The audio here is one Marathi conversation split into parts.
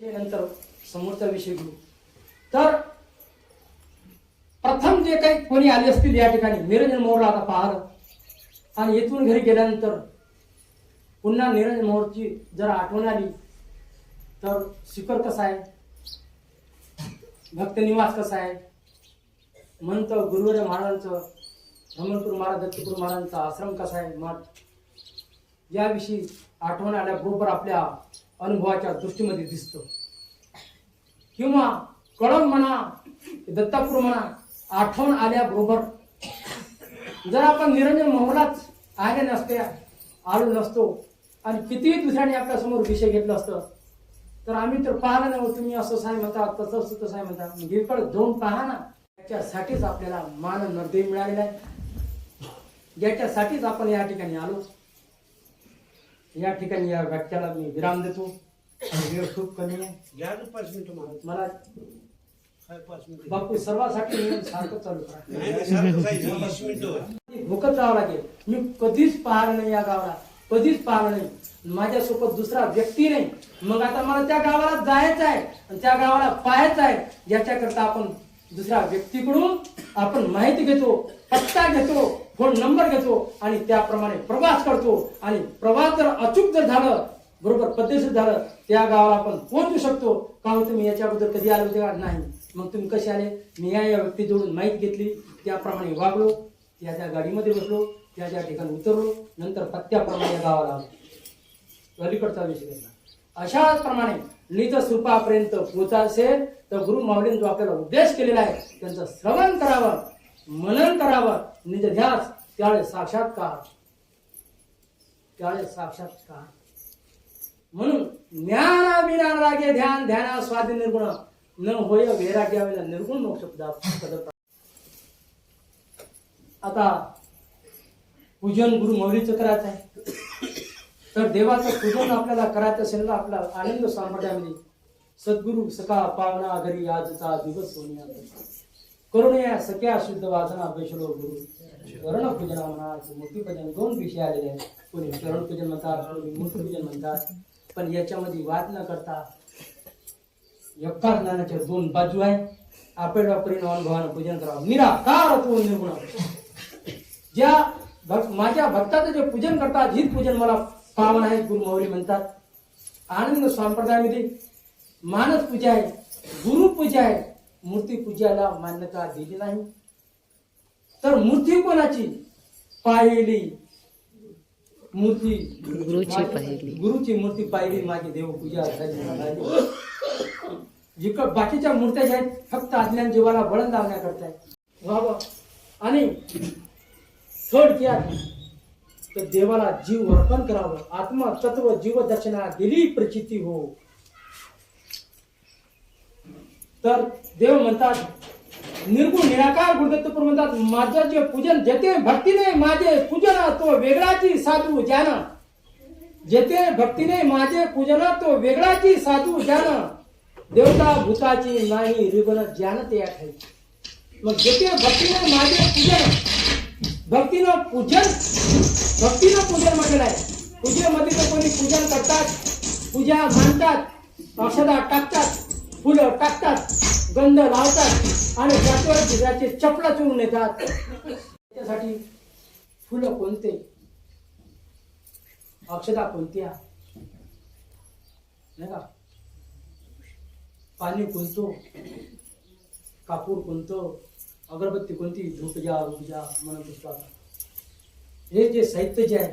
नंतर समोरचा विषय घेऊ तर प्रथम जे काही कोणी आले असतील या ठिकाणी निरंजन मोहरला आता पाहिलं. आणि येथून घरी गेल्यानंतर पुन्हा निरंजन मोहरची जर आठवण आली तर शिखर कसा आहे? भक्त निवास कसा आहे? म्हणत गुरुवार महाराजांचं भ्रमणपूर महाराज दत्तपूर महाराजांचा आश्रम कसा आहे? मठ याविषयी आठवण आल्याबरोबर आपल्या अनुभवाच्या दृष्टीमध्ये दिसतो. किंवा कळम म्हणा दत्तापूर म्हणा आठवण आल्याबरोबर जर आपण निरंजन मोहलाच आले नसते आलो नसतो आणि कितीही दुसऱ्याने आपल्यासमोर विषय घेतलं असतं तर आम्ही तर पाहिलं नाही तुम्ही असं साय म्हणता तसं असं तसं आहे म्हणता गिरकड दोन जाऊन पहा ना त्याच्यासाठीच आपल्याला मान नर्दय मिळालेला आहे. ज्याच्यासाठीच आपण या ठिकाणी आलो. या ठिकाणी या व्याख्याला मी विराम देतो आणि वेळ खूप कमी आहे. घ्या ना पाच मिनिटं मला. मला काय पाच मिनिटं? बापू सर्वांसाठी मी सारखं चालू करा. नाही, नाही, सारखं जायचं, वीस मिनिटं भुकत राहावं लागेल. मी कधीच पाहिलं नाही या गावाला. कधीच पाहिलं नाही. माझ्यासोबत दुसरा व्यक्ती नाही. मग आता मला त्या गावाला जायचं आहे आणि त्या गावाला पाहायचं आहे. याच्याकरता आपण दुसऱ्या व्यक्तीकडून आपण माहिती घेतो पत्ता घेतो. फोन नंबर घेतो आणि त्याप्रमाणे प्रवास करतो. आणि प्रवास जर अचूक जर झालं बरोबर पद्धतशीर झालं त्या गावाला आपण पोहोचू शकतो. का हो, तुम्ही याच्या अगोदर कधी आले होते का? नाही. मग तुम्ही कसे आले? मी या या व्यक्तीजवळून माहिती घेतली. त्याप्रमाणे वागलो. त्या त्या गाडीमध्ये बसलो. त्या त्या ठिकाणी उतरलो. नंतर पत्त्याप्रमाणे या गावाला आलो. अलीकडचा विषय घेतला. अशाच प्रमाणे निज स्वरूपापर्यंत पोचा असेल तर गुरु माऊलींनी जो आपल्याला उद्देश केलेला आहे त्यांचं श्रवण करावं. मनन करावं. निज ध्यास त्यावेळेस साक्षात्कार. त्यावेळेस साक्षात्कार. म्हणून ज्ञान विना ध्यान ध्याना स्वाधीन निर्गुण. न होय वैराग्यावेला निर्गुण मोक्ष आता पूजन गुरु मौलीचं करायचं आहे. तर देवाचं पूजन आपल्याला करायचं असेल ना आपला आनंद संप्रदायामध्ये सद्गुरु सका पावना घरी आजचा दिवस होण्या करुणया सख्या शुद्ध वाचना वैष्णव गुरु। चरण पूजना म्हणा मूर्ती पूजन दोन विषय आलेले आहेत। कोणी चरण पूजन म्हणतात कोणी मूर्ती पूजन म्हणतात। पण याच्यामध्ये वाद न करता एका ज्ञानाच्या दोन बाजू आहे आपण परिणाम अनुभवानं पूजन करावं। निराकार तो निर्गुण ज्या भक्त माझ्या भक्ताचं जे पूजन करतात हित पूजन मला पावन आहे गुरु मौली म्हणतात। आनंद संप्रदायामध्ये मानस पूजा आहे गुरु पूजा आहे। मूर्ती पूजाला मान्यता दिली नाही. तर मूर्ती कोणाची? पाहिली. मूर्ती गुरुची पाहिली. गुरुची मूर्ती पाहिली माझी देवपूजा जिकडं बाकीच्या मूर्त्या ज्या आहेत फक्त अज्ञान जीवाला बळण लावण्याकरता आहेत वा वा. आणि थोडक्यात तर देवाला जीव अर्पण करावं. आत्मा तत्व जीव दर्शना दिली प्रचिती हो. तर देव म्हणतात निर्गुण निराकार गुरुदत्तपूर म्हणतात माझं जे पूजन जेथे भक्तीने माझे पूजन तो वेगळाची साधू ज्ञान. जेथे भक्तीने माझे पूजन तो वेगळाची साधू ज्ञान. देवता भूताची नाही रिबन ज्ञान ते ठाई मग जेथे भक्तीने माझे पूजन भक्तीनं पूजन भक्तीनं पूजन म्हटलेलं आहे पूजेमध्ये तर कोणी पूजन करतात पूजा मांडतात औषधा टाकतात फुलं टाकतात गंध लावतात आणि त्याच्यावर त्याचे चपला चुरून येतात. त्याच्यासाठी फुलं कोणते? औषधा कोणत्या? नाही का? पाणी कोणतो? कापूर कोणतं? अगरबत्ती कोणती? धूपजा रुपजा म्हणत असतो आता. हे जे साहित्य जे आहे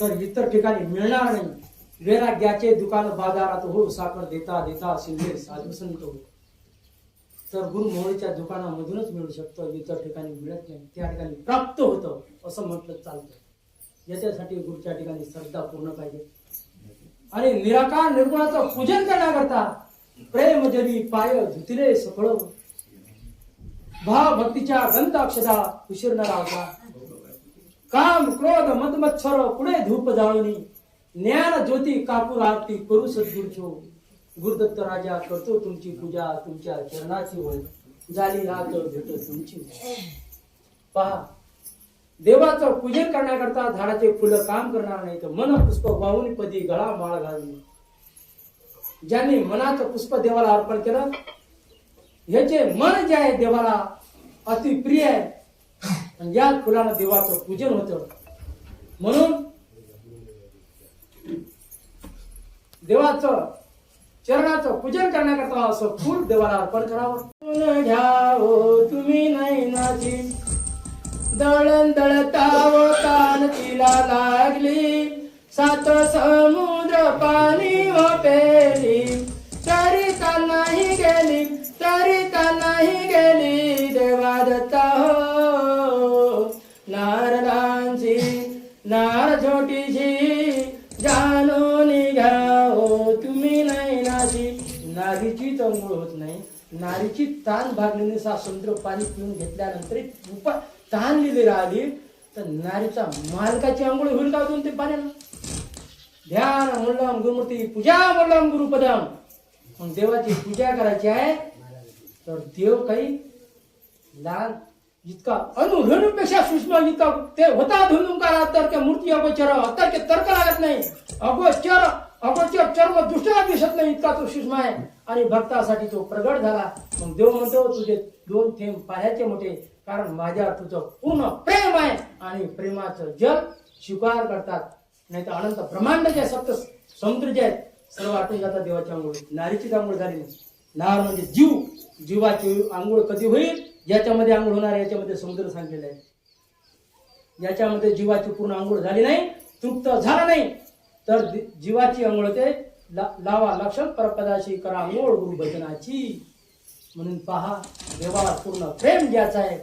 तर इतर ठिकाणी मिळणार नाही. वैराग्याचे दुकान बाजारात हो साखर देता देता शिंदे साधू संत हो तर गुरु दुकानामधूनच मिळू शकतं इतर ठिकाणी मिळत नाही. त्या ठिकाणी प्राप्त होतं असं म्हटलं चालतं. याच्यासाठी गुरुच्या ठिकाणी श्रद्धा पूर्ण पाहिजे. आणि निराकार निर्गुणाचं पूजन करण्याकरता प्रेम जरी पाय धुतिले सफळ भाव भक्तीच्या गंध अक्षरा उशीर काम क्रोध मदमच्छर पुढे धूप जाळूनी ज्ञान ज्योती कापूर आरती करू सद्गुरुचो गुरुदत्त राजा करतो तुमची पूजा तुमच्या चरणाची होय. झाली रात भेट तुमची पहा देवाचं पूजन करण्याकरता झाडाचे फुलं काम करणार नाही तर मन पुष्प वाहून पदी गळा माळ घालून. ज्यांनी मनाचं पुष्प देवाला अर्पण केलं ह्याचे मन जे आहे देवाला अति प्रिय आहे. आणि या फुलानं देवाचं पूजन होतं. म्हणून देवाचं चरणाचं पूजन करण्याकरता असं फूल देवाला अर्पण करावं. फुलं तुम्ही नाही नाची दळण दळताव कान तिला लागली. सात समुद्र पाणी व पेली तरी अंघोळ होत नाही. नारीची ताण भागलेली सा समुद्र पाणी पिऊन घेतल्यानंतर उपा ताण लिहिली राहिली तर नारीचा मालकाची आंघोळ होईल का दोन ते पाण्याला? ध्यान म्हणलं गुरुमूर्ती पूजा म्हणलं गुरुपदम. मग देवाची पूजा करायची आहे तर देव काही लहान इतका अनुभवपेक्षा सूक्ष्म इतका ते होता धुनुकार तर त्या मूर्ती अगोचर आता ते तर्क लागत नाही. अगोचर अगोचर चर्म दुसऱ्याला दिसत नाही इतका तो सूक्ष्म आहे. आणि भक्तासाठी तो प्रगट झाला. मग देव म्हणतो तुझे दोन थेंब पाण्याचे मोठे कारण माझ्या तुझं पूर्ण प्रेम आहे. आणि प्रेमाचं जल स्वीकार करतात. नाही तर अनंत ब्रह्मांड जे आहे, सप्त समुद्र जे आहेत. सर्व आटून जातात देवाच्या आंघोळ. नारीचीच आंघोळ झाली नाही. नार म्हणजे जीव. जीवाची आंघोळ कधी होईल? याच्यामध्ये आंघोळ होणार आहे, याच्यामध्ये समुद्र सांगितलेला आहे. याच्यामध्ये जीवाची पूर्ण आंघोळ झाली नाही तृप्त झाला नाही. तर जीवाची आंघोळ ते ला- लावा लक्षण परपदाशी करा मोड गुरु भजनाची. म्हणून पहा देवाला पूर्ण प्रेम घ्यायचा आहे.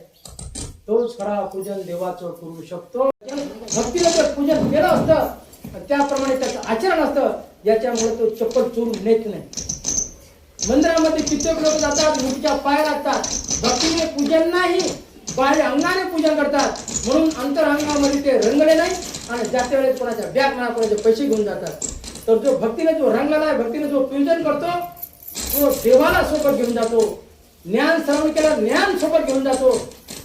तोच खरा पूजन देवाचं करू शकतो. भक्तीला जर पूजन केलं असतं त्याप्रमाणे त्याचं आचरण असतं. याच्यामुळे तो चप्पल चोरून नेत नाही. मंदिरामध्ये कित्येक लोक जातात मूर्तीच्या पाय लागतात. भक्तीने पूजन नाही बाह्य अंगाने पूजन करतात. म्हणून अंतरंगामध्ये ते रंगले नाही आणि जाते वेळेस कोणाच्या बॅग म्हणा कोणाचे पैसे घेऊन जातात. तर जो भक्तीने जो रंगलेला आहे भक्तीने जो पूजन करतो तो देवाला सोबत घेऊन जातो. ज्ञान श्रवण केला ज्ञान सोबत घेऊन जातो.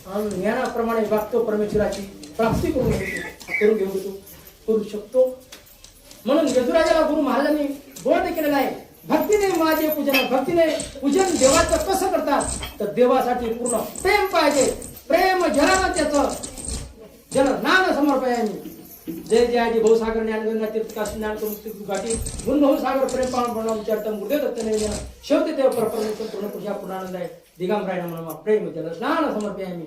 आणि ज्ञानाप्रमाणे वागतो परमेश्वराची प्राप्ती करून करून घेऊन घेतो करू शकतो. म्हणून यजुराजाला गुरु महाराजांनी बोध केलेला आहे भक्तीने माझे पूजन भक्तीने पूजन देवाचं कसं करतात? तर देवासाठी पूर्ण प्रेम पाहिजे. प्रेम जनानं त्याचं जन नाम समर्पयाने जय जय आजी भाऊसागर सागर गंगा तीर्थ ज्ञान करून गाठी गुण भाऊसागर प्रेम पाहून प्रणाम चर्तम गुरुदेव दत्त निवेदन शेवटी तेव्हा परमेश्वर पूर्ण पुरुषा पूर्णानंद आहे. दिगंबराय म्हणून प्रेम जल स्नान समर्पय आम्ही.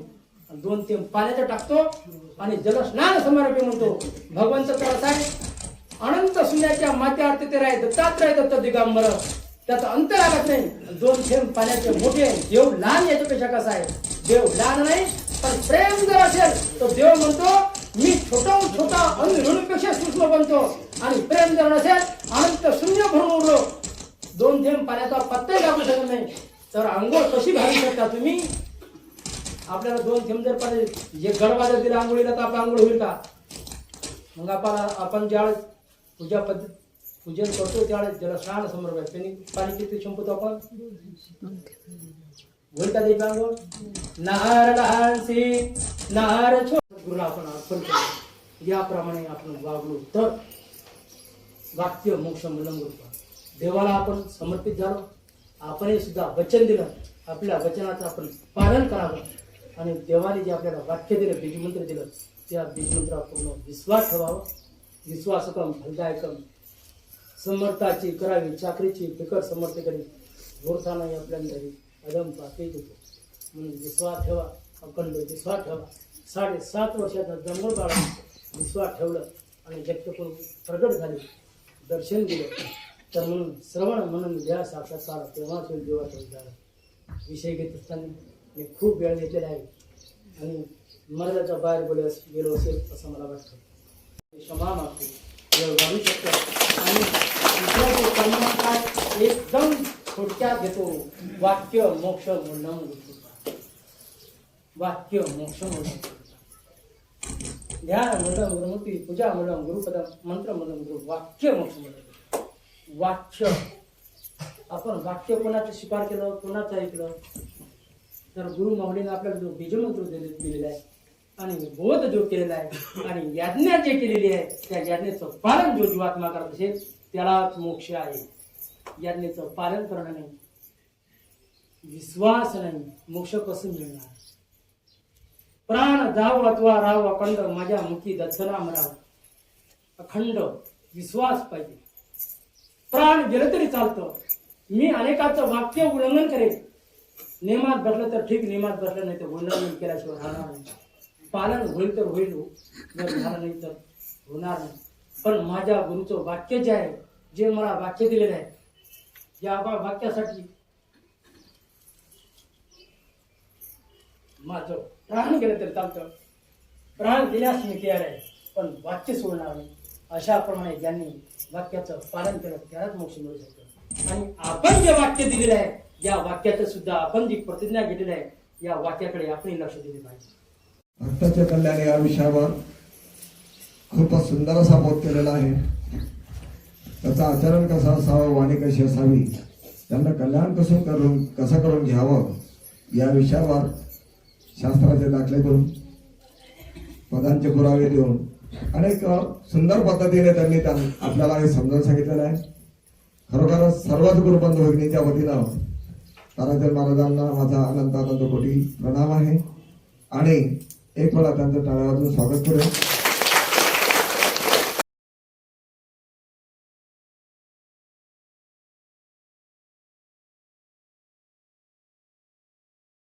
दोन तीन पाण्याचं टाकतो आणि जल स्नान म्हणतो. भगवंत तर असा आहे अनंत शून्याच्या माथ्यावरती ते राय दत्तात्रय दत्त दिगंबर. त्याचा अंत लागत नाही. दोन थेंब पाण्याचे मोठे आहे. देव लहान याच्यापेक्षा कसा आहे? देव लहान नाही पण प्रेम जर असेल तर देव म्हणतो मी छोटा छोटा अनुपेक्षा सूक्ष्म बनतो आणि प्रेम जर नसेल अनंत शून्य भरून उरलो दोन थेंब पाण्याचा पत्ताही लागू शकत नाही. तर आंघोळ कशी घालू शकता तुम्ही? आपल्याला दोन थेंब जर पाणी जे गडवाजर दिला आंघोळीला तर आपला आंघोळ होईल का? मग आपल्याला आपण ज्यावेळेस पूजा पद्धत पूजन करतो त्यावेळेस ज्याला स्नान समर्पण आहे त्यांनी पाणी किती संपवतो आपण? होईल का देवी नहार लहानसी नहार छोट. गुरुला आपण अर्पण केलं. याप्रमाणे आपण वागलो तर वाक्य मोक्ष मुलं देवाला आपण समर्पित झालो. आपणही सुद्धा वचन दिलं. आपल्या वचनाचं आपण पालन करावं. आणि देवाने जे आपल्याला वाक्य दिलं बीजमंत्र दिलं त्या बीजमंत्रा पूर्ण विश्वास ठेवावा. विश्वासकम फलदायकम समर्थाची करावी चाकरीची बिकट समर्थ करी गोरसा आपल्याला तरी अदम पापी म्हणून विश्वास ठेवा अखंड विश्वास ठेवा. साडेसात वर्षाचा जंगल काढा विश्वास ठेवलं आणि व्यक्त करून प्रगट झाले दर्शन दिलं. तर म्हणून श्रवण म्हणून द्या साक्षात्कार तेव्हा तो देवाचा उद्धार विषय घेत असताना मी खूप वेळ घेतलेला आहे. आणि मर्यादाच्या बाहेर बोल गेलो असेल असं मला वाटतं. क्षमा मागतो. वेळ घालू शकतो. आणि दुसरा एकदम थोडक्यात घेतो. वाक्य मोक्ष म्हणणं वाक्य मोक्ष म्हणणं ध्यान म्हणलं गुरुमूर्ती पूजा म्हणलं गुरुपद मंत्र म्हणलं गुरु वाक्य मोक्ष म्हणलं वाक्य. आपण वाक्य कोणाचं स्वीकार केलं कोणाचं ऐकलं? तर गुरु माऊलीने आपल्याला जो बीजमंत्र दिलेला आहे आणि बोध जो केलेला आहे आणि याज्ञा जे केलेली आहे त्या याज्ञेचं पालन जो जीवात्मा करत असेल त्यालाच मोक्ष आहे. याज्ञेचं पालन करणं नाही. विश्वास नाही. मोक्ष कसं मिळणार. प्राण जाव अथवा राव अखंड माझ्या मुखी दत्तनाम राव अखंड विश्वास पाहिजे. प्राण गेलं तरी चालतं. मी अनेकाचं वाक्य उल्लंघन करेन. नियमात बसलं तर ठीक नियमात बसलं नाही तर उल्लंघन केल्याशिवाय राहणार नाही. पालन होईल तर होईल हो, जर झालं नाही तर होणार नाही. पण माझ्या गुरुचं वाक्य जे आहे जे मला वाक्य दिलेलं आहे या वाक्यासाठी माझं प्राण गेलं तरी चालतं. प्राण दिल्यास मी तयार आहे पण वाक्य सोडणार नाही. अशा प्रमाणे ज्यांनी वाक्याचं पालन केलं त्यालाच मोक्ष मिळू शकतो. आणि आपण जे वाक्य दिलेलं आहे या वाक्याचं सुद्धा आपण जी प्रतिज्ञा घेतलेली आहे या वाक्याकडे आपण लक्ष दिले पाहिजे. भक्ताच्या कल्याण या विषयावर खूपच सुंदर असा बोध केलेला आहे. त्याचं आचरण कसं असावं वाणी कशी असावी त्यांना कल्याण कसं करून कसं करून घ्यावं या विषयावर शास्त्राचे दाखले करून पदांचे पुरावे देऊन अनेक सुंदर पद्धतीने त्यांनी त्यां- आपल्याला हे समजावून सांगितलेलं आहे. खरोखरच सर्वच गुरुबंधू भगिनीच्या वतीनं ताराचंद महाराजांना माझा अनंत अनंत कोटी प्रणाम आहे. आणि एक मला त्यांचं टाळ्यावरून स्वागत करूया